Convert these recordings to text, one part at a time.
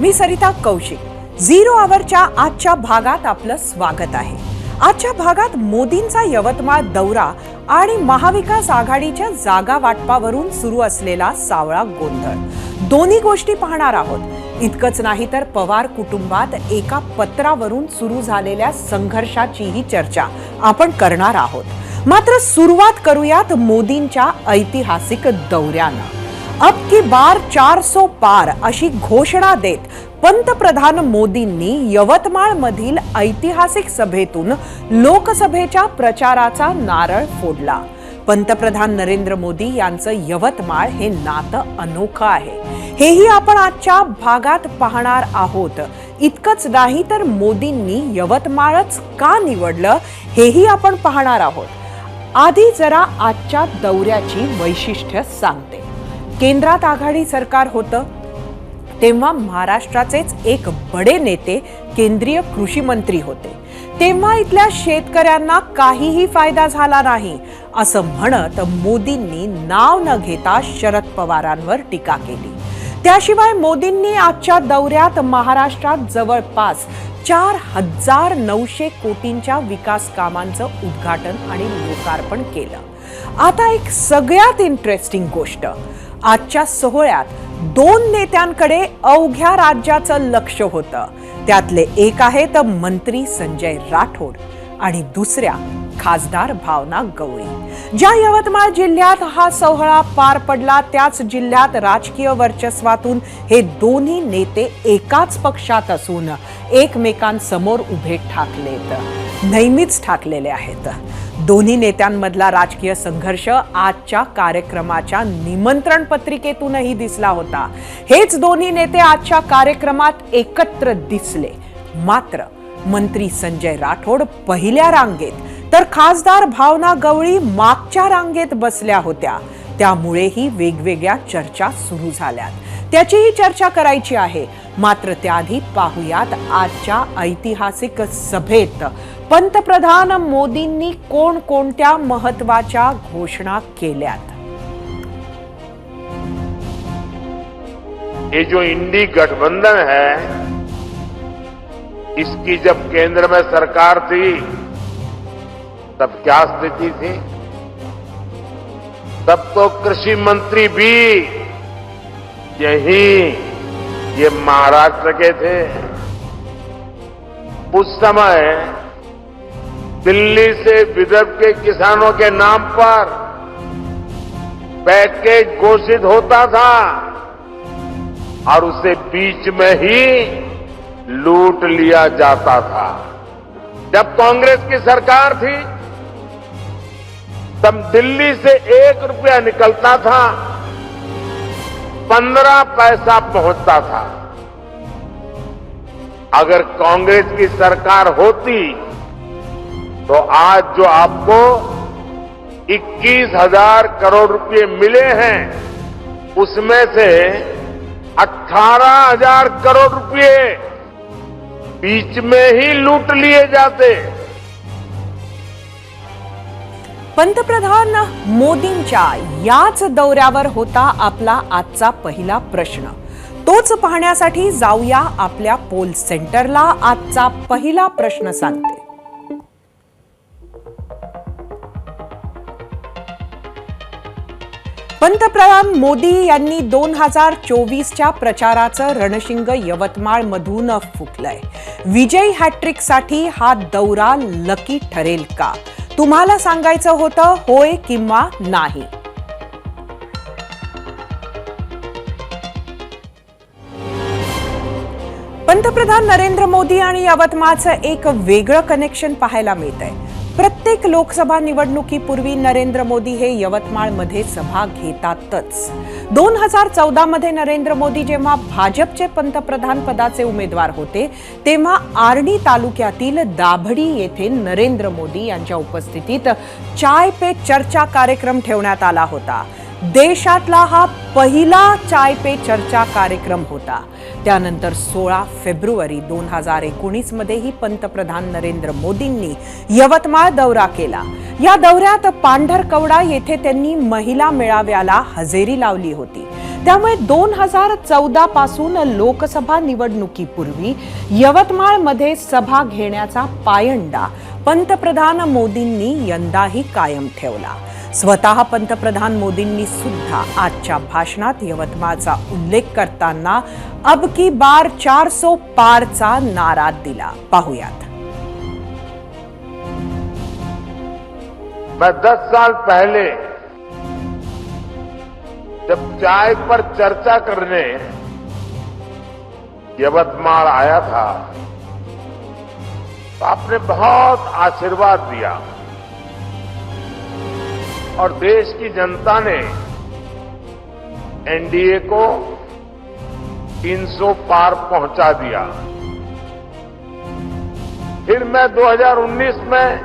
मी Sarita Kaushik. Zero आवरच्या आजच्या भागात आपलं स्वागत आहे. आजच्या भागात मोदींचा यवतमाळ दौरा आणि महाविकास आघाडीच्या जागा वाटपावरून सुरू असलेला सावळा गोंधळ. दोन्ही गोष्टी पाहणार आहोत. इतकंच नाही तर पवार कुटुंबात एका पत्रावरून सुरू झालेल्या संघर्षाचीही चर्चा आपण करणार आहोत. मात्र सुरुवात करूयात मोदींच्या ऐतिहासिक दौऱ्यानं. अब की बार चार सो पार अशी घोषणा देत पंतप्रधान मोदींनी यवतमाळ मधील ऐतिहासिक सभेतून लोकसभेच्या प्रचाराचा नारळ फोडला. पंतप्रधान नरेंद्र मोदी यांचं यवतमाळ हे नातं अनोखं आहे. हेही आपण आजच्या भागात पाहणार आहोत. इतकंच नाही तर मोदींनी यवतमाळच का निवडलं हेही आपण पाहणार आहोत. आधी जरा आजच्या दौऱ्याची वैशिष्ट्य सांगते. केंद्रात आघाडी सरकार होतं तेव्हा महाराष्ट्राचेच एक बडे नेते केंद्रीय कृषी मंत्री होते. तेव्हा इथल्या शेतकऱ्यांना काहीही फायदा झाला नाही असं म्हणत मोदींनी नाव न घेता शरद पवारांवर टीका केली. त्याशिवाय मोदींनी आजच्या दौऱ्यात महाराष्ट्रात जवळपास चार हजार नऊशे कोटींच्या विकास कामांचं उद्घाटन आणि लोकार्पण केलं. आता एक सगळ्यात इंटरेस्टिंग गोष्ट आजच्या सोहळ्यात दोन नेत्यांकडे अवघ्या राज्याचं लक्ष होतं. त्यातले एक आहेत मंत्री संजय राठोड. आणि दुसऱ्या खासदार भावना गवळी. ज्या यवतमाळ जिल्ह्यात हा सोहळा पार पडला त्याच जिल्ह्यात राजकीय वर्चस्वातून हे दोन्ही नेते एकाच पक्षात असून एकमेकांसमोर उभे ठाकलेत नेहमीच ठाकलेले आहेत. दोन्ही नेत्यांमधला राजकीय संघर्ष आजच्या कार्यक्रमाच्या निमंत्रण पत्रिकेतूनही दिसला होता. हेच दोन्ही नेते आजच्या कार्यक्रमात एकत्र दिसले मात्र मंत्री संजय राठोड पहिल्या रांगेत. तर खासदार भावना गवळी मागच्या रांगेत बसल्या होत्या. त्यामुळेही वेगवेगळ्या चर्चा सुरू झाल्यात. त्याचीही चर्चा करायची आहे. मात्र त्याआधी पाहुयात आजच्या ऐतिहासिक सभेत. पंतप्रधान मोदींनी कोणकोणत्या महत्त्वाच्या घोषणा केल्यात? ये जो इंडी गठबंधन है इसकी जब केंद्र में सरकार थी, तब क्या स्थिति थी? तब तो कृषि मंत्री भी यही ये महाराष्ट्र के थे। उस समय दिल्ली से विदर्भ के किसानों के नाम पर पैकेज घोषित होता था और उसे बीच में ही लूट लिया जाता था। जब कांग्रेस की सरकार थी, तब दिल्ली से एक रुपया निकलता था, पंद्रह पैसा पहुँचता था। अगर कांग्रेस की सरकार होती तो आज जो आपको इक्कीस हज़ार करोड़ रुपए मिले हैं, उसमें से अठारह हज़ार करोड़ रुपए बीच में ही लूट लिए जाते। पंतप्रधान मोदींच्या याच दौऱ्यावर होता आपला आजचा पहिला प्रश्न. तोच पाहण्यासाठी जाऊया आपल्या पोल सेंटरला आजचा पहिला प्रश्न सांगते पंतप्रधान मोदी यांनी दोन हजार चोवीसच्या प्रचाराचं रणशिंग यवतमाळ मधून फुकलंय. विजय हॅट्रिकसाठी हा दौरा लकी ठरेल का? तुम्हाला सांगायचं होतं होय किंवा नाही? पंतप्रधान नरेंद्र मोदी आणि यवतमाळचं एक वेगळं कनेक्शन पाहायला मिळत आहे प्रत्येक लोकसभा निवडणुकीपूर्वी नरेंद्र मोदी हे यवतमाळमध्ये सभा घेतातच. दोन हजार चौदामध्ये नरेंद्र मोदी जेव्हा भाजपचे पंतप्रधान पदाचे उमेदवार होते तेव्हा आर्णी तालुक्यातील दाभडी येथे नरेंद्र मोदी यांच्या उपस्थितीत चाय पे चर्चा कार्यक्रम ठेवण्यात आला होता. देशातला हा पहिला चाय पे चर्चा कार्यक्रम होता. त्यानंतर सोळा फेब्रुवारी दोन हजार एकोणीसमध्येही पंतप्रधान नरेंद्र मोदींनी यवतमाळ दौरा केला. या दौऱ्यात पांढरकवडा येथे त्यांनी महिला मेळाव्याला हजेरी लावली होती. त्यामुळे दोन हजार चौदा पासून लोकसभा निवडणुकीपूर्वी यवतमाळमध्ये सभा घेण्याचा पायंडा पंतप्रधान मोदींनी यंदाही कायम ठेवला. स्वतः पंतप्रधान मोदींनी सुद्धा आजच्या भाषणात यवतमाळचा उल्लेख करताना अब की बार चार सो पारचा नारा दिला. पाहुयात. मैं दस साल पहले जब चाय पर चर्चा करने यवतमाल आया था तो आपने बहुत आशीर्वाद दिया। और देश की जनता ने एनडीए को 300 पार पहुँचा दिया। फिर मैं 2019 में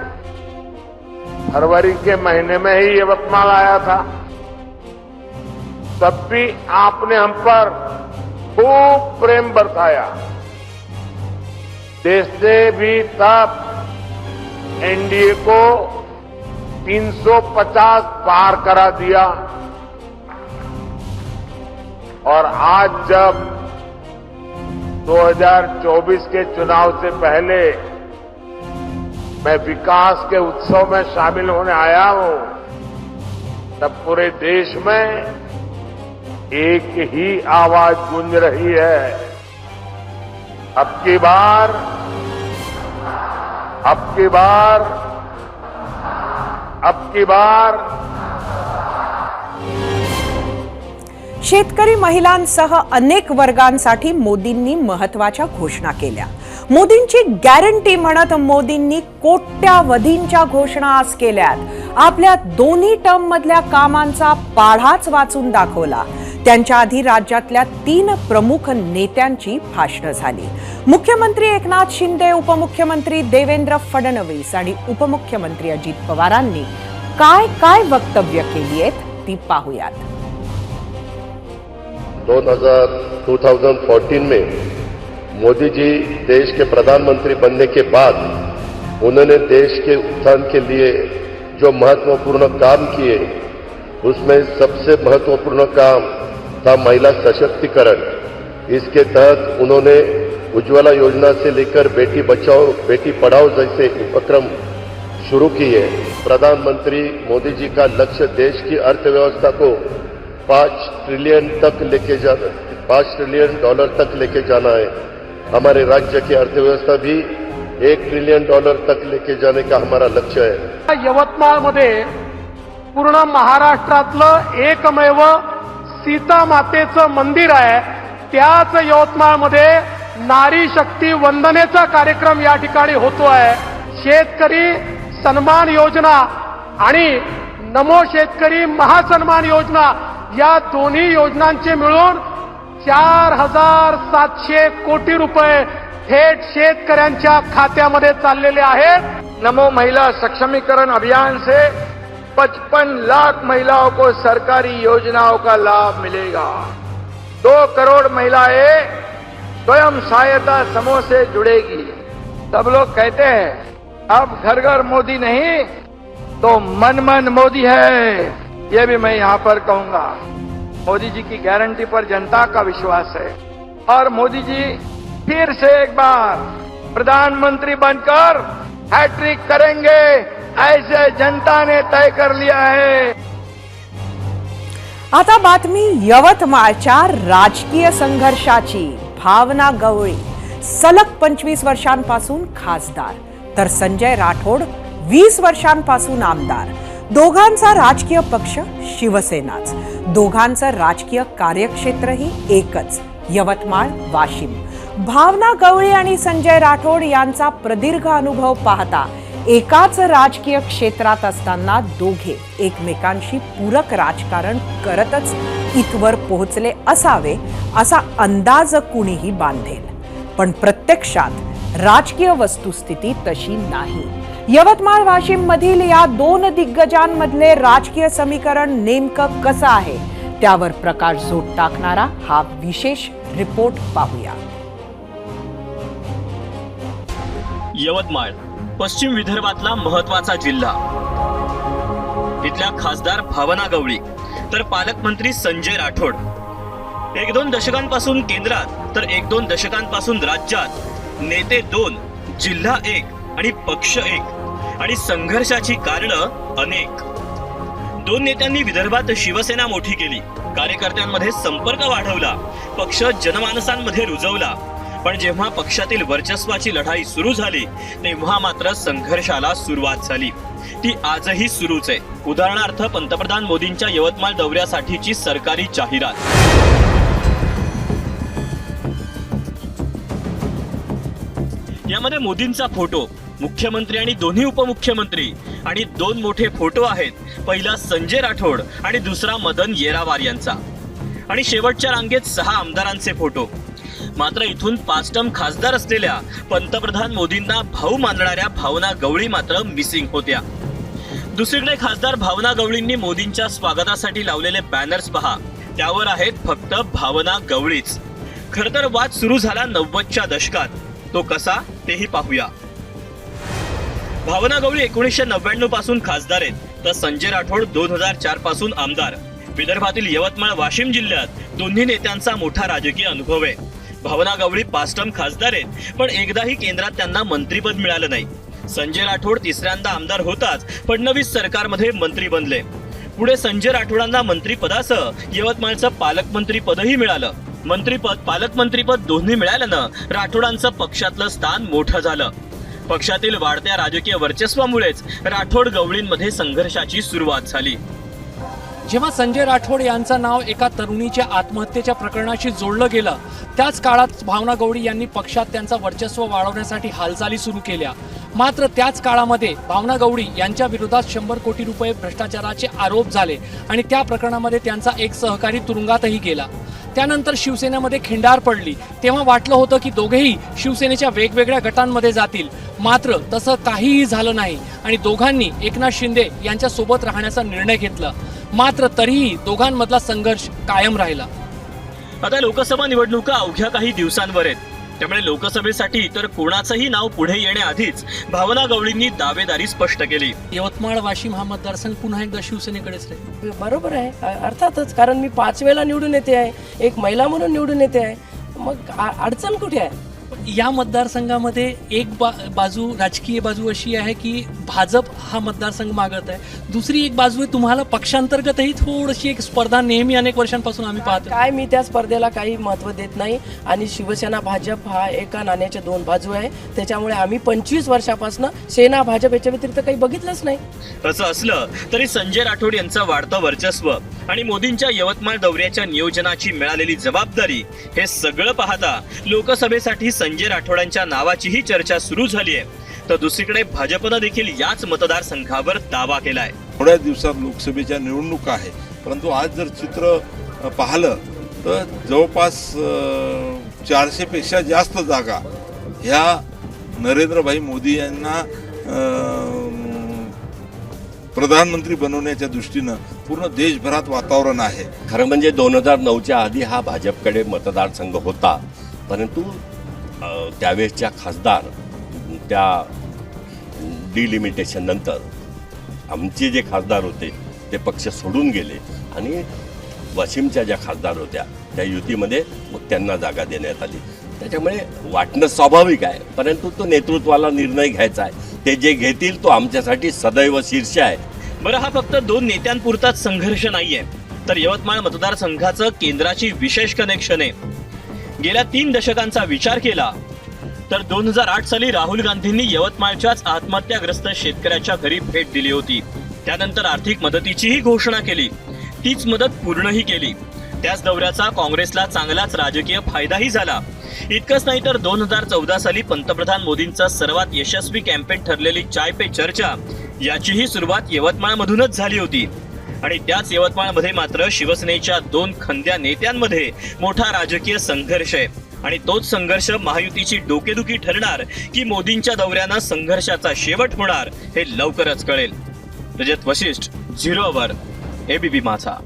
फरवरी के महीने में ही यवतमाल आया था। तब भी आपने हम पर खूब प्रेम बरसाया। देश ने भी तब एनडीए को 350 पार करा दिया। और आज जब 2024 के चुनाव से पहले मैं विकास के उत्सव में शामिल होने आया हूँ, तब पूरे देश में एक ही आवाज़ गूंज रही है। अब की बार, अब की बार अब की बार। शेतकरी महिलांसह अनेक वर्गांसाठी मोदींनी महत्त्वाच्या घोषणा केल्या. मोदींची गॅरंटी म्हणत मोदींनी कोट्यावधींच्या घोषणा आज केल्यात. आपल्या दोन्ही टर्म मधल्या कामांचा पाढाच वाचून दाखवला. त्यांच्या आधी राज्यातल्या तीन प्रमुख नेत्यांची भाषणं झाली. मुख्यमंत्री एकनाथ शिंदे उपमुख्यमंत्री देवेंद्र फडणवीस आणि उपमुख्यमंत्री अजित पवारांनी काय काय वक्तव्य केली आहेत ती पाहूयात. 2000 2014 में मोदी जी देश के प्रधानमंत्री बनने के बाद उन्होंने देश के उत्थान के लिए जो महत्त्वपूर्ण काम किए उसमें सबसे महत्त्वपूर्ण काम था महिला सशक्तिकरण। इसके तहत उन्होंने उज्ज्वला योजना से लेकर बेटी बचाओ बेटी पढ़ाओ जैसे उपक्रम शुरू किए। प्रधानमंत्री मोदी जी का लक्ष्य देश की अर्थव्यवस्था को पाँच ट्रिलियन तक लेके जाना पाँच ट्रिलियन डॉलर तक लेके जाना है। हमारे राज्य की अर्थव्यवस्था भी एक ट्रिलियन डॉलर तक लेके जाने का हमारा लक्ष्य है। यवतमाळमध्ये पूर्ण महाराष्ट्रातलं एकमेव सीता मातेचं मंदिर आहे. त्याच यवतमाळमध्ये नारी शक्ती वंदनेचा कार्यक्रम या ठिकाणी होतो आहे. शेतकरी सन्मान योजना आणि नमो शेतकरी महासन्मान योजना या दोन्ही योजनांचे मिळून चार हजार सातशे कोटी रुपये थेट शेतकऱ्यांच्या खात्यामध्ये चाललेले आहेत. नमो महिला सक्षमीकरण अभियान से 55 लाख महिलाओं को सरकारी योजनाओं का लाभ मिलेगा। दो करोड़ महिलाएँ स्वयं सहायता समूह से जुड़ेगी। सब लोग कहते हैं, अब घर घर मोदी नहीं तो मन मन मोदी है। ये भी मैं यहाँ पर कहूँगा। मोदी जी की गारंटी पर जनता का विश्वास है। और मोदी जी फिर से एक बार प्रधानमंत्री बनकर हैट्रिक करेंगे। ऐसे जनता ने तय कर लिया है। आता बातमी यवतमाळच्या राजकीय संघर्षाची. भावना गवळी. सलग पंचवीस वर्षांपासून खासदार. तर संजय राठोड वीस वर्षांपासून आमदार. दोघांचा राजकीय पक्ष शिवसेनाच. दोघांचं राजकीय कार्यक्षेत्रही एकच. यवतमाळ वाशिम. भावना गवळी आणि संजय राठोड यांचा प्रदीर्घ अनुभव पाहता एकाच राजकीय क्षेत्रात असताना दोघे एकमेकांशी पूरक राजकारण करतच इथवर पोहोचले असावे असा अंदाज कुणीही बांधेल. पण प्रत्यक्षात राजकीय वस्तुस्थिती तशी नाही. यवतमाळ वाशिम मधील या दोन दिग्गजांमधले राजकीय समीकरण नेमकं कसं आहे त्यावर प्रकाश झोट टाकणारा हा विशेष रिपोर्ट पाहूया. यवतमाळ पश्चिम विदर्भातला महत्त्वाचा जिल्हा. इथल्या खासदार भावना गवळी तर पालकमंत्री संजय राठोड. एक दोन दशकांपासून केंद्रात तर एक दोन दशकांपासून राज्यात नेते दोन जिल्हा एक आणि पक्ष एक आणि संघर्षाची कारणं अनेक. दोन नेत्यांनी विदर्भात शिवसेना मोठी केली कार्यकर्त्यांमध्ये संपर्क वाढवला पक्ष जनमानसांमध्ये रुजवला पण जेव्हा पक्षातील वर्चस्वाची लढाई सुरू झाली तेव्हा मात्र संघर्षाला सुरुवात झाली. ती आजही सुरूच आहे. उदाहरणार्थ पंतप्रधान मोदींच्या यवतमाळ दौऱ्यासाठीची सरकारी जाहिरात. यामध्ये मोदींचा फोटो मुख्यमंत्री आणि दोन्ही उपमुख्यमंत्री आणि दोन मोठे फोटो आहेत. पहिला संजय राठोड आणि दुसरा मदन येरावार यांचा. आणि शेवटच्या रांगेत सहा आमदारांचे फोटो. मात्र इथून पाच टर्म खासदार असलेल्या पंतप्रधान मोदींना भाऊ मानणाऱ्या भावना गवळी मात्र मिसिंग होत्या. दुसरीकडे खासदार भावना गवळींनी मोदींच्या स्वागतासाठी लावलेले बॅनर्स पहा. त्यावर आहेत फक्त भावना गवळीच. खर तर वाद सुरू झाला नव्वदच्या दशकात. तो कसा तेही पाहूया. भावना गवळी एकोणीसशे नव्याण्णवपासून खासदार आहेत. तर संजय राठोड दोन हजार चारपासून आमदार. विदर्भातील यवतमाळ वाशिम जिल्ह्यात दोन्ही नेत्यांचा मोठा राजकीय अनुभव आहे. भावना गवळी पाच टर्म खासदार आहेत. पण एकदाही केंद्रात त्यांना मंत्रीपद मिळालं नाही. संजय राठोड तिसऱ्यांदा आमदार होताच फडणवीस सरकारमध्ये मंत्री बनले. पुढे संजय राठोडांना मंत्रीपदासह यवतमाळचं पालकमंत्री पदही मिळालं. मंत्रीपद पालकमंत्रीपद दोन्ही मिळाल्यानं राठोडांचं पक्षातलं स्थान मोठं झालं. पक्षातील वाढत्या राजकीय वर्चस्वामुळेच राठोड गवळींमध्ये संघर्षाची सुरुवात झाली. जेव्हा संजय राठोड यांचं नाव एका तरुणीच्या आत्महत्येच्या प्रकरणाशी जोडलं गेलं त्याच काळात भावना गवडी यांनी पक्षात त्यांचा वर्चस्व वाढवण्यासाठी हालचाली सुरू केल्या. मात्र त्याच काळामध्ये भावना गवडी यांच्या विरोधात शंभर कोटी रुपये भ्रष्टाचाराचे आरोप झाले आणि त्या प्रकरणामध्ये त्यांचा एक सहकारी तुरुंगातही गेला. त्यानंतर शिवसेनेमध्ये खिंडार पडली. तेव्हा वाटलं होतं की दोघेही शिवसेनेच्या वेगवेगळ्या गटांमध्ये जातील. मात्र तसं काहीही झालं नाही आणि दोघांनी एकनाथ शिंदे यांच्या सोबत राहण्याचा निर्णय घेतला. मात्र तरीही दोघांमधला संघर्ष कायम राहिला. आता लोकसभा निवडणुका अवघ्या काही दिवसांवर आहेत. त्यामुळे लोकसभेसाठी तर कोणाचंही नाव पुढे येण्याआधीच भावना गवळींनी दावेदारी स्पष्ट केली. यवतमाळ वाशिम हा मतदारसंघ पुन्हा एकदा शिवसेनेकडेच राहील. बरोबर आहे. अर्थातच कारण मी पाच वेळा निवडून येते आहे. एक महिला म्हणून निवडून येते आहे. मग आ- अडचण कुठे आहे? या मतदारसंघामध्ये एक बा बाजू राजकीय बाजू अशी आहे की भाजप हा मतदारसंघ मागत आहे. दुसरी एक बाजू आहे तुम्हाला पक्षांतर्गतही थोडीशी एक स्पर्धा नेहमी अनेक वर्षांपासून आम्ही पाहतो. काय मी त्या स्पर्धेला काही महत्त्व देत नाही आणि शिवसेना भाजप हा एका नाण्याच्या दोन बाजू आहे. त्याच्यामुळे आम्ही पंचवीस वर्षापासून सेना भाजप याच्या व्यतिरिक्त काही बघितलंच नाही. असं असलं तरी संजय राठोड यांचं वाढतं वर्चस्व आणि मोदींच्या यवतमाळ दौऱ्याच्या नियोजनाची मिळालेली जबाबदारी हे सगळं पाहता लोकसभेसाठी संजय राठोडांच्या नावाचीही चर्चा सुरू झाली आहे. तर दुसरीकडे भाजपनं देखील याच मतदारसंघावर दावा केलाय. थोड्या दिवसात लोकसभेच्या निवडणुका आहे. परंतु आज जर चित्र पाहिलं तर जवळपास चारशे पेक्षा जास्त जागा ह्या नरेंद्रभाई मोदी यांना प्रधानमंत्री बनवण्याच्या दृष्टीनं पूर्ण देशभरात वातावरण आहे. खरं म्हणजे दोन हजार नऊच्या आधी हा भाजपकडे मतदारसंघ होता. परंतु त्यावेळेसच्या खासदार त्या डिलिमिटेशन नंतर आमचे जे खासदार होते ते पक्ष सोडून गेले आणि वाशिमच्या ज्या खासदार होत्या त्या युतीमध्ये मग त्यांना जागा देण्यात आली. त्याच्यामुळे वाटणं स्वाभाविक आहे परंतु तो नेतृत्वाला निर्णय घ्यायचा आहे. ते जे घेतील तो आमच्यासाठी सदैव शीर्ष आहे. बरं हा फक्त दोन नेत्यांपुरताच संघर्ष नाहीये. तर यवतमाळ मतदारसंघाचं केंद्राची विशेष कनेक्शन आहे. गेल्या तीन दशकांचा विचार केला तर दोन हजार आठ साली राहुल गांधींनी यवतमाळच्याच आत्महत्याग्रस्त शेतकऱ्याच्या घरी भेट दिली होती. त्यानंतर आर्थिक मदतीचीही घोषणा केली. तीच मदत पूर्णही केली. त्याच दौऱ्याचा काँग्रेसला चांगलाच राजकीय फायदाही झाला. इतकंच नाही तर दोन हजार चौदा साली पंतप्रधान मोदींचा सर्वात यशस्वी कॅम्पेन ठरलेली चाय पे चर्चा याचीही सुरुवात यवतमाळमधूनच झाली होती. आणि त्याच यवतमाळमध्ये मात्र शिवसेनेच्या दोन खंद्या नेत्यांमध्ये मोठा राजकीय संघर्ष आहे. आणि तोच संघर्ष महायुतीची डोकेदुखी ठरणार की मोदींच्या दौऱ्यानं संघर्षाचा शेवट होणार हे लवकरच कळेल. रजत वशिष्ठ झिरो वर एबीपी माझा.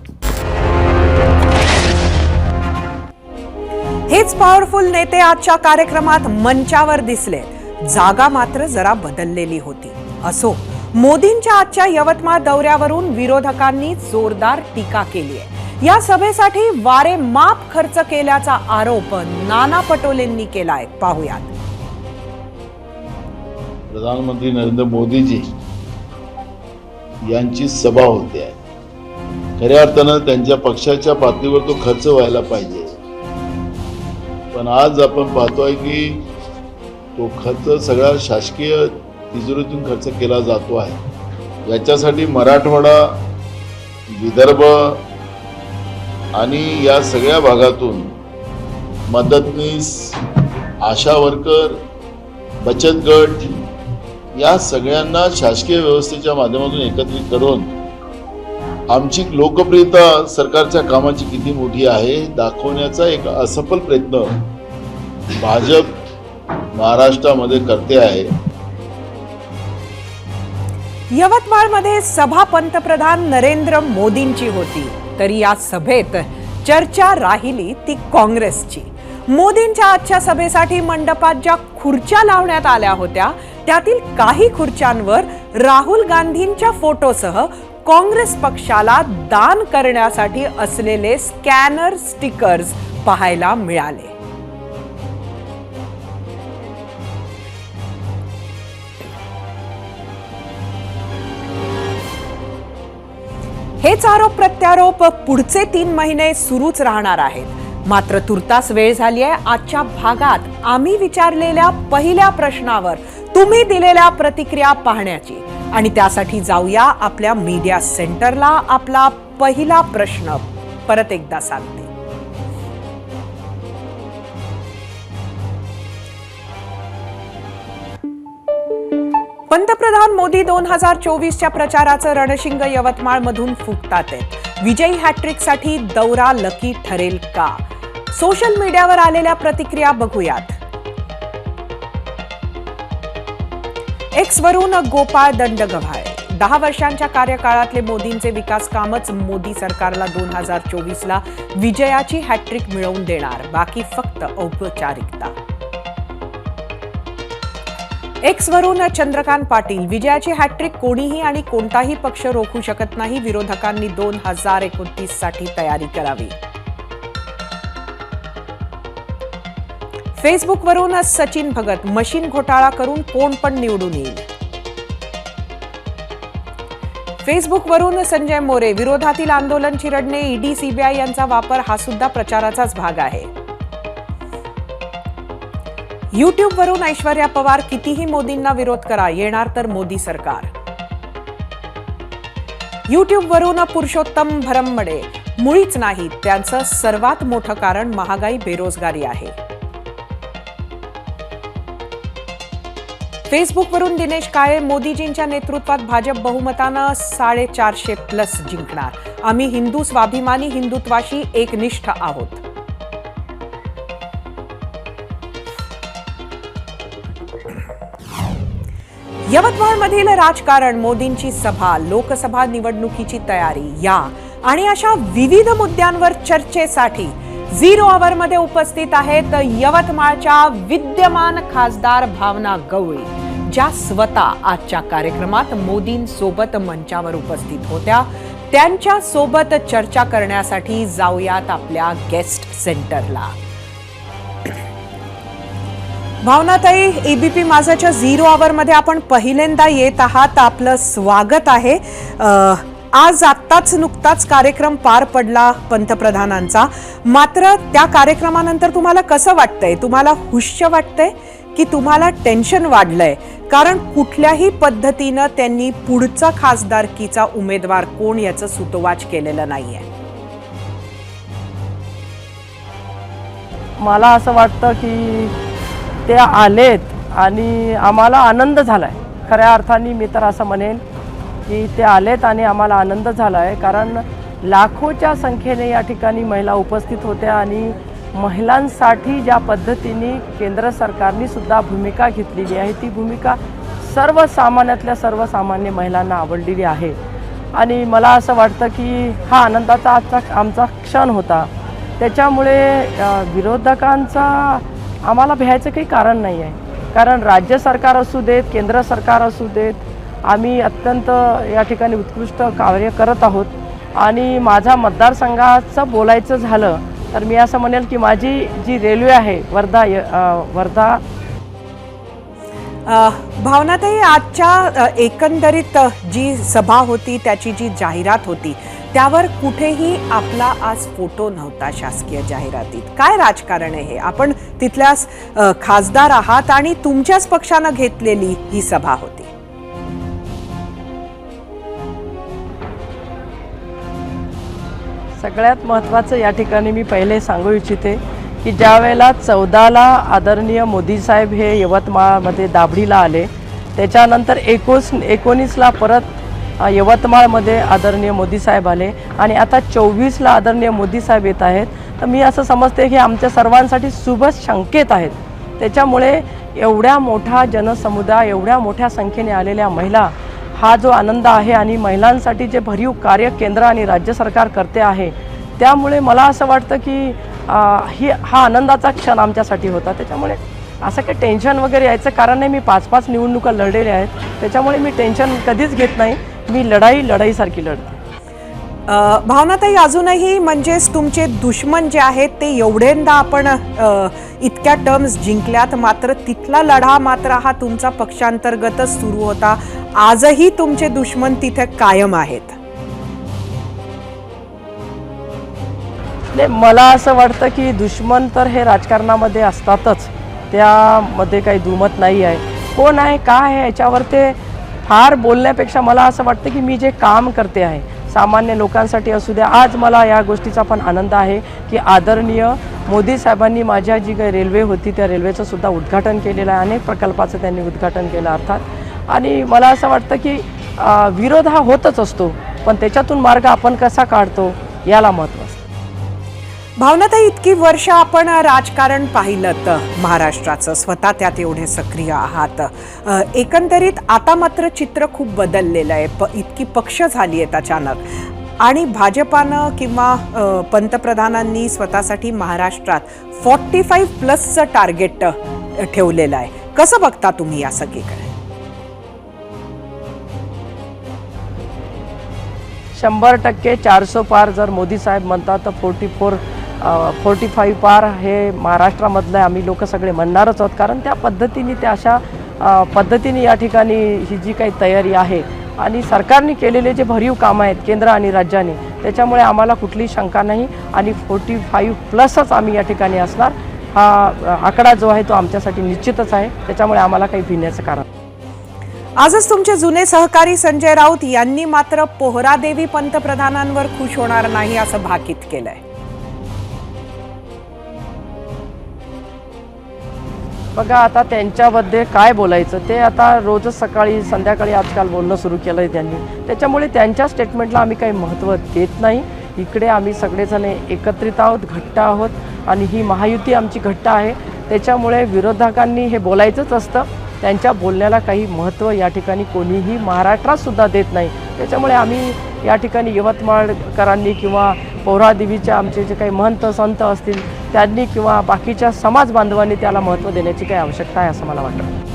हेच पॉवरफुल नेते आजच्या कार्यक्रमात मंचावर दिसले जागा मात्र जरा बदललेली होती. असो. मोदींच्या आजच्या यवतमाळ दौऱ्यावरून विरोधकांनी जोरदार टीका केली आहे. या सभेसाठी वारे माप खर्च केल्याचा आरोप नाना पटोलेंनी केलाय. पाहुयात. प्रधानमंत्री नरेंद्र मोदीजी यांची सभा होते. आहे खऱ्या अर्थानं त्यांच्या पक्षाच्या पातळीवर तो खर्च व्हायला पाहिजे. पण आज आपण पाहतोय की तो खर्च सगळा शासकीय तिजोरीतून खर्च केला जातो आहे. याच्यासाठी मराठवाडा विदर्भ आणि या सगळ्या भागातून मदतनीस आशा वर्कर बचत गट या सगळ्यांना शासकीय व्यवस्थेच्या माध्यमातून एकत्रित करून आमची लोकप्रियता सरकारच्या कामाची किती मोठी आहे दाखवण्याचा एक असफल प्रयत्न भाजप महाराष्ट्रामध्ये करते आहे. यवतमाळमध्ये सभा पंतप्रधान नरेंद्र मोदींची होती. तरी या सभेत चर्चा राहिली ती काँग्रेसची. मोदींच्या आजच्या सभेसाठी मंडपात ज्या खुर्च्या लावण्यात आल्या होत्या त्यातील काही खुर्च्यांवर राहुल गांधींच्या फोटोसह काँग्रेस पक्षाला दान करण्यासाठी असलेले स्कॅनर स्टिकर्स पाहायला मिळाले. हेच आरोप प्रत्यारोप पुढचे तीन महिने सुरूच राहणार आहेत. मात्र तुर्तास वेळ झाली आहे. आजच्या भागात आम्ही विचारलेल्या पहिल्या प्रश्नावर तुम्ही दिलेल्या प्रतिक्रिया पाहण्याची. आणि त्यासाठी जाऊया आपल्या मीडिया सेंटरला आपला पहिला प्रश्न. परत एकदा सांगते. पंतप्रधान मोदी दोन हजार चोवीसच्या प्रचाराचं रणशिंग यवतमाळमधून फुकतात विजयी हॅट्रिकसाठी दौरा लकी ठरेल का? सोशल मीडियावर आलेल्या प्रतिक्रिया बघूयात. एक्सवरून गोपाळ गोपाळ दंडगव्हाळे. दहा वर्षांच्या कार्यकाळातले मोदींचे विकास कामच मोदी सरकारला दोन हजार चोवीसला विजयाची हॅट्रिक मिळवून देणार. बाकी फक्त औपचारिकता. एक्स वरून चंद्रकांत पाटील विजयाची हॅट्रिक कोणीही आणि कोणताही पक्ष रोखू शकत नाही विरोधकांनी दोन हजार एकोणतीससाठी तयारी करावी. फेसबुकवरून सचिन भगत मशीन घोटाळा करून कोण पण निवडून येईल. फेसबुकवरून संजय मोरे विरोधातील आंदोलन चिरडणे ईडी सीबीआय यांचा वापर हा सुद्धा प्रचाराचाच भाग आहे. युट्यूबवरून ऐश्वर्या पवार कितीही मोदींना विरोध करा येणार तर मोदी सरकार. युट्यूबवरून पुरुषोत्तम भरमडे. मुळीच नाही त्यांचं सर्वात मोठं कारण महागाई बेरोजगारी आहे. फेसबुकवरून दिनेश काळे मोदीजींच्या नेतृत्वात भाजप बहुमतानं साडेचारशे प्लस जिंकणार. आम्ही हिंदू स्वाभिमानी हिंदुत्वाशी एकनिष्ठ आहोत. यवतमाळमधील राजकारण मोदींची सभा लोकसभा निवडणुकीची तयारी या आणि अशा विविध मुद्द्यांवर चर्चेसाठी झिरो आवरमध्ये उपस्थित आहेत यवतमाळच्या विद्यमान खासदार भावना गवळी ज्या स्वतः आजच्या कार्यक्रमात मोदींसोबत मंचावर उपस्थित होत्या. त्यांच्यासोबत चर्चा करण्यासाठी जाऊयात आपल्या गेस्ट सेंटरला. भावनाताई एबीपी माझाच्या झिरो आवरमध्ये आपण पहिल्यांदा येत आहात. आपलं स्वागत आहे. आज आत्ताच नुकताच कार्यक्रम पार पडला पंतप्रधानांचा. मात्र त्या कार्यक्रमानंतर तुम्हाला कसं वाटतंय? तुम्हाला हुश्य वाटतंय की तुम्हाला टेन्शन वाढलंय? कारण कुठल्याही पद्धतीनं त्यांनी पुढचा खासदारकीचा उमेदवार कोण याचं सुतोवाच केलेलं नाहीये. मला असं वाटतं की ते आलेत आणि आम्हाला आनंद झाला आहे खऱ्या अर्थाने मी तर असं म्हणेन की ते आलेत आणि आम्हाला आनंद झाला आहे कारण लाखोच्या संख्येने या ठिकाणी महिला उपस्थित होत्या आणि महिलांसाठी ज्या पद्धतीने केंद्र सरकारने सुद्धा भूमिका घेतलेली आहे ती भूमिका सर्वसामान्यातल्या सर्वसामान्य महिलांना आवडलेली आहे. आणि मला असं वाटतं की हा आनंदाचा आजचा आमचा क्षण होता. त्याच्यामुळे विरोधकांचा आम्हाला भ्यायचं काही कारण नाही आहे. कारण राज्य सरकार असू देत केंद्र सरकार असू देत आम्ही अत्यंत या ठिकाणी उत्कृष्ट कार्य करत आहोत. आणि माझा मतदारसंघाचं बोलायचं झालं तर मी असं म्हणेल की माझी जी रेल्वे आहे वर्धा य- वर्धा भावनाताई आजच्या एकंदरीत जी सभा होती त्याची जी जाहिरात होती त्यावर कुठेही आपला आज फोटो नव्हता शासकीय जाहिरातीत. काय राजकारण आहे हे? आपण तिथल्याच खासदार आहात आणि तुमच्याच पक्षानं घेतलेली ही सभा होती. सगळ्यात महत्त्वाचं या ठिकाणी मी पहिले सांगू इच्छिते की ज्या वेळेला चौदाला आदरणीय मोदी साहेब हे यवतमाळमध्ये दाभडीला आले त्याच्यानंतर एकोस एकोणीसला परत यवतमाळमध्ये आदरणीय मोदी साहेब आले आणि आता चोवीसला आदरणीय मोदी साहेब येत आहेत. तर मी असं समजते की आमच्या सर्वांसाठी शुभ संकेत आहेत. त्याच्यामुळे एवढ्या मोठा जनसमुदाय एवढ्या मोठ्या संख्येने आलेल्या महिला हा जो आनंद आहे आणि महिलांसाठी जे भरीव कार्य केंद्र आणि राज्य सरकार करते आहे त्यामुळे मला असं वाटतं की ही हा आनंदाचा क्षण आमच्यासाठी होता. त्याच्यामुळे असं काही टेन्शन वगैरे यायचं कारण नाही मी पाच पाच निवडणुका लढलेल्या आहेत. त्याच्यामुळे मी टेन्शन कधीच घेत नाही. मी लढाई लढाईसारखी लढते. भावनाताई अजूनही म्हणजेच तुमचे दुश्मन जे आहेत ते एवढेंदा आपण इतक्या टर्म्स जिंकल्यात. मात्र तिथला लढा मात्र हा तुमचा पक्षांतर्गतच सुरू होता. आजही तुमचे दुश्मन तिथे कायम आहेत. नाही मला असं वाटतं की दुश्मन तर हे राजकारणामध्ये असतातच. त्यामध्ये काही दुमत नाही आहे. कोण आहे काय आहे याच्यावर ते फार बोलण्यापेक्षा मला असं वाटतं की मी जे काम करते आहे सामान्य लोकांसाठी असू द्या आज मला या गोष्टीचा पण आनंद आहे की आदरणीय मोदी साहेबांनी माझ्या जी काही रेल्वे होती त्या रेल्वेचं सुद्धा उद्घाटन केलेलं आहे. अनेक प्रकल्पाचं त्यांनी उद्घाटन केलं अर्थात. आणि मला असं वाटतं की विरोध हा होतच असतो. पण त्याच्यातून मार्ग आपण कसा काढतो याला महत्त्व. भावनाताई इतकी वर्ष आपण राजकारण पाहिलं तर महाराष्ट्राचं स्वतः त्यात एवढे सक्रिय आहात. एकंदरीत आता मात्र चित्र खूप बदललेलं आहे. प इतकी पक्ष झाली आहेत अचानक. आणि भाजपानं किंवा पंतप्रधानांनी स्वतःसाठी महाराष्ट्रात फॉर्टी फाईव्ह प्लसचं टार्गेट ठेवलेलं आहे. कसं बघता तुम्ही या सगळीकडे? शंभर टक्के चारसो पार जर मोदी साहेब म्हणतात तर फोर्टी फोर फोर्टी फाईव्ह पार हे महाराष्ट्रामधलं आम्ही लोक सगळे म्हणणारच आहोत. कारण त्या पद्धतीने त्या अशा पद्धतीने या ठिकाणी ही जी काही तयारी आहे आणि सरकारने केलेले जे भरीव कामं आहेत केंद्र आणि राज्याने त्याच्यामुळे आम्हाला कुठलीही शंका नाही आणि फोर्टी फाईव्ह प्लसच आम्ही या ठिकाणी असणार. हा आकडा जो आहे तो आमच्यासाठी निश्चितच आहे. त्याच्यामुळे आम्हाला काही भिण्याचं कारण आजच तुमचे जुने सहकारी संजय राऊत यांनी मात्र पोहरादेवी पंतप्रधानांवर खुश होणार नाही असं भाकीत केलंय. बघा आता त्यांच्यामध्ये काय बोलायचं? ते आता रोजच सकाळी संध्याकाळी आजकाल बोलणं सुरू केलं आहे त्यांनी. त्याच्यामुळे त्यांच्या स्टेटमेंटला आम्ही काही महत्त्व देत नाही. इकडे आम्ही सगळेजण एकत्रित आहोत घट्ट आहोत आणि ही महायुती आमची घट्ट आहे. त्याच्यामुळे विरोधकांनी हे बोलायचंच असतं. त्यांच्या बोलण्याला काही महत्त्व या ठिकाणी कोणीही महाराष्ट्रातसुद्धा देत नाही. त्याच्यामुळे आम्ही या ठिकाणी यवतमाळकरांनी किंवा पौरादेवीचे आमचे जे काही महंत संत असतील त्यांनी किंवा बाकीच्या समाज बांधवांनी त्याला महत्त्व देण्याची काही आवश्यकता आहे असं मला वाटतं.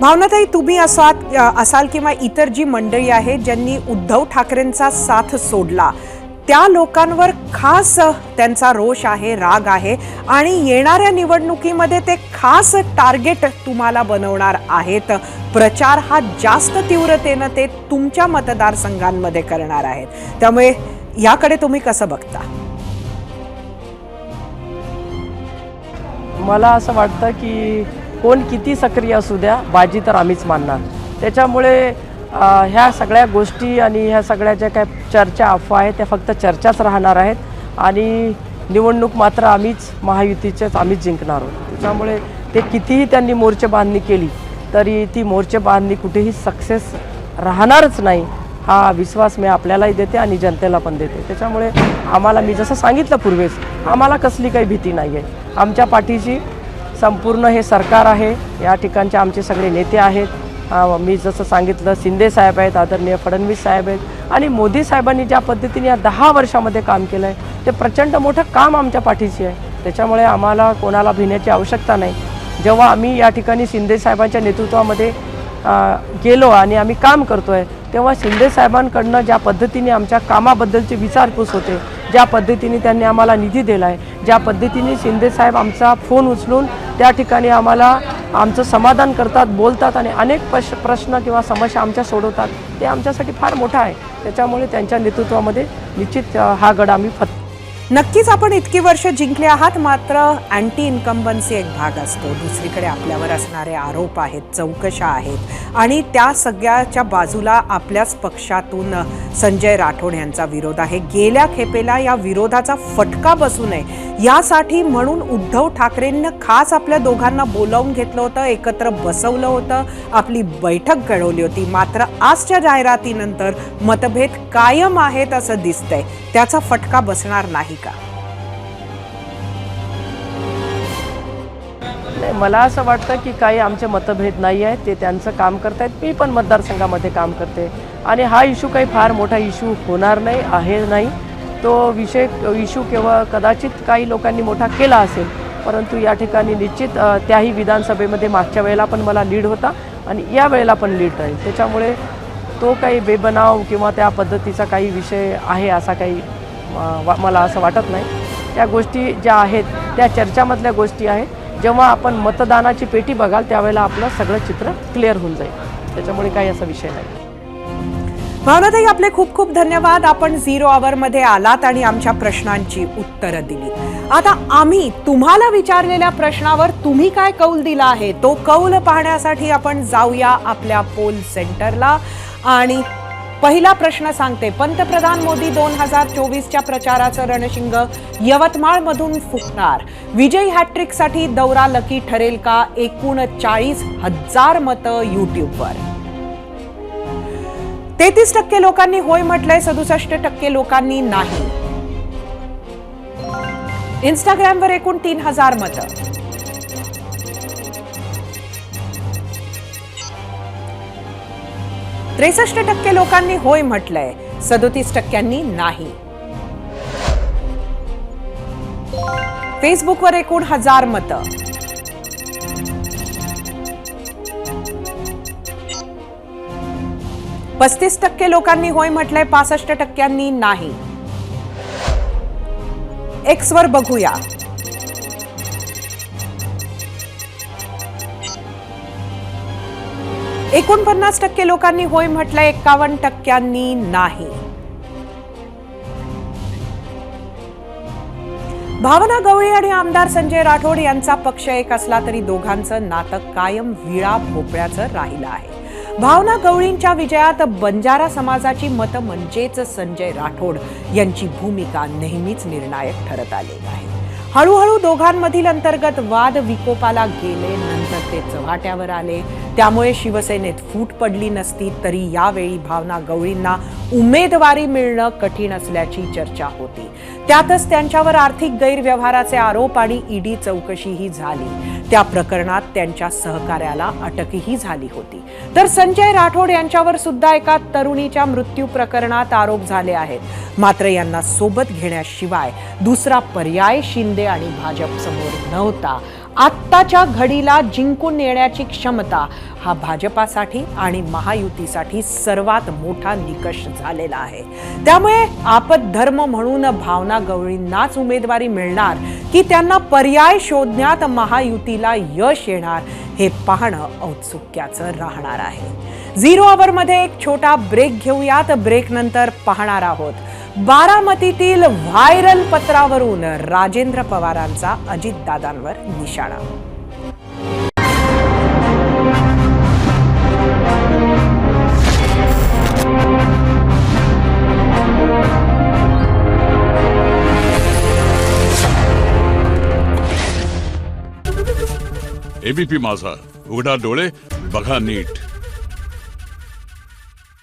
भावनाताई तुम्ही असात असाल किंवा इतर जी मंडळी आहेत ज्यांनी उद्धव ठाकरेंचा साथ सोडला त्या लोकांवर खास त्यांचा रोष आहे राग आहे आणि येणाऱ्या निवडणुकीमध्ये ते खास टार्गेट तुम्हाला बनवणार आहेत. प्रचार हा जास्त तीव्रतेनं ते तुमच्या मतदारसंघांमध्ये करणार आहेत. त्यामुळे याकडे तुम्ही कसं बघता? मला असं वाटतं की कोण किती सक्रिय असू द्या बाजी तर आम्हीच मानणार. त्याच्यामुळे ह्या सगळ्या गोष्टी आणि ह्या सगळ्या ज्या काय चर्चा अफवा आहेत त्या फक्त चर्चाच राहणार आहेत. आणि निवडणूक मात्र आम्हीच महायुतीचेच आम्हीच जिंकणार आहोत. त्याच्यामुळे ते कितीही त्यांनी मोर्चे बांधणी केली तरी ती मोर्चे बांधणी कुठेही सक्सेस राहणारच नाही. हा विश्वास मी आपल्यालाही देते आणि जनतेला पण देते. त्याच्यामुळे आम्हाला मी जसं सांगितलं पूर्वेस आम्हाला कसली काही भीती नाही आहे आमच्या पाठीशी संपूर्ण हे सरकार आहे. या ठिकाणचे आमचे सगळे नेते आहेत. मी जसं सांगितलं शिंदे साहेब आहेत आदरणीय फडणवीस साहेब आहेत आणि मोदी साहेबांनी ज्या पद्धतीने या दहा वर्षामध्ये काम केलं आहे ते प्रचंड मोठं काम आमच्या पाठीशी आहे. त्याच्यामुळे आम्हाला कोणाला भिण्याची आवश्यकता नाही. जेव्हा आम्ही या ठिकाणी शिंदे साहेबांच्या नेतृत्वामध्ये गेलो आणि आम्ही काम करतो आहे तेव्हा शिंदे साहेबांकडनं ज्या पद्धतीने आमच्या कामाबद्दलची विचारपूस होते ज्या पद्धतीने त्यांनी आम्हाला निधी दिला आहे ज्या पद्धतीने शिंदे साहेब आमचा फोन उचलून त्या ठिकाणी आम्हाला आमचं समाधान करतात बोलतात आणि अनेक प्रश प्रश्न किंवा समस्या आमच्या सोडवतात ते आमच्यासाठी फार मोठं आहे. त्याच्यामुळे त्यांच्या नेतृत्वामध्ये निश्चित हा गड आम्ही फत नक्कीच आपण इतकी वर्ष जिंकले आहात मात्र अँटी इन्कम्बन्सी एक भाग असतो. दुसरीकडे आपल्यावर असणारे आरोप आहेत चौकशा आहेत आणि त्या सगळ्याच्या बाजूला आपल्याच पक्षातून संजय राठोड यांचा विरोध आहे. गेल्या खेपेला या विरोधाचा फटका बसू नये यासाठी म्हणून उद्धव ठाकरेंना खास आपल्या दोघांना बोलावून घेतलं होतं एकत्र बसवलं होतं आपली बैठक घडवली होती. मात्र आजच्या जाहिरातीनंतर मतभेद कायम आहेत असं दिसतंय. त्याचा फटका बसणार नाही. का नाही मला असं वाटतं की काही आमचे मतभेद नाही आहेत ते त्यांचं काम करतायत मी पण मतदारसंघामध्ये काम करते. आणि हा इशू काही फार मोठा इशू होणार नाही आहे नाही. तो विषय इशू केवळ कदाचित काही लोकांनी मोठा केला असेल परंतु या ठिकाणी निश्चित त्याही विधानसभेमध्ये मागच्या वेळेला पण मला लीड होता आणि या वेळेला पण लीड राहील. त्याच्यामुळे तो काही बेबनाव किंवा त्या पद्धतीचा काही विषय आहे असा काही वा- मला असं वाटत नाही. त्या गोष्टी ज्या आहेत त्या चर्चामधल्या गोष्टी आहेत. जेव्हा आपण मतदानाची पेटी बघाल त्यावेळेला आपलं सगळं चित्र क्लिअर होऊन जाईल. त्याच्यामुळे काही असा विषय नाही. भावनाताई आपले खूप खूप धन्यवाद. आपण झिरो आवरमध्ये आलात आणि आमच्या प्रश्नांची उत्तरं दिली. आता आम्ही तुम्हाला विचारलेल्या प्रश्नावर तुम्ही काय कौल दिला आहे? तो कौल पाहण्यासाठी आपण जाऊया आपल्या पोल सेंटरला. आणि पहिला प्रश्न सांगते. पंतप्रधान मोदी दोन हजार चोवीसच्या प्रचाराचं रणशिंग यवतमाळमधून फुटणार. विजय हॅट्रिकसाठी दौरा लकी ठरेल का? एकूण चाळीस हजार मतं युट्यूबवर. तेहतीस टक्के लोकांनी होय म्हटलंय सदुसष्ट टक्के लोकांनी नाही. इंस्टाग्रामवर एकूण तीन हजार मतं. त्रेसष्ट टक्के लोकांनी होय म्हटलंय. सदोतीस टक्क्यांनी नाही. फेसबुकवर एकूण हजार मतं. पस्तीस टक्के लोकांनी होय म्हटलंय पासष्ट टक्क्यांनी नाही. एक्सवर बघूया. एकोणपन्नास टक्के लोकांनी होय म्हटलं एक्कावन्न टक्क्यांनी नाही. भावना गवळी आणि आमदार संजय राठोड यांचा पक्ष एक असला तरी दोघांचं नातं कायम विळा भोपळ्याचं राहिलं आहे. भावना गवळींच्या विजयात बंजारा समाजाची मतं म्हणजेच संजय राठोड यांची भूमिका नेहमीच निर्णायक ठरत आलेली आहे. हळूहळू दोघांमधील अंतर्गत वाद विकोपाला गेले नंतर ते चव्हाट्यावर आले. त्यामुळे शिवसेनेत फूट पडली नसती तरी यावेळी भावना गवळींना उमेदवारी मिळणं कठीण असल्याची चर्चा होती. त्यातच त्यांच्यावर आर्थिक गैरव्यवहाराचे आरोप आणि ईडी चौकशीही झाली. त्या प्रकरणात त्यांच्या सहकार्याला अटकही झाली होती. तर संजय राठोड यांच्यावर सुद्धा एका तरुणीच्या मृत्यू प्रकरणात आरोप झाले आहेत. मात्र यांना सोबत घेण्याशिवाय दुसरा पर्याय शिंदे आणि भाजप समोर नव्हता. आत्ताच्या घडीला जिंकून येण्याची क्षमता हा भाजपासाठी आणि महायुतीसाठी सर्वात मोठा निकष झालेला आहे. त्यामुळे आपदधर्म म्हणून भावना गवळींनाच उमेदवारी मिळणार की त्यांना पर्याय शोधण्यात महायुतीला यश येणार हे पाहणं औत्सुक्याचं राहणार आहे. झिरो आवरमध्ये एक छोटा ब्रेक घेऊयात. ब्रेक नंतर पाहणार आहोत. बारामतीतील व्हायरल पत्रावरून राजेंद्र पवारांचा अजितदादांवर निशाणा. एबीपी माझा. उघडा डोळे बघा नीट.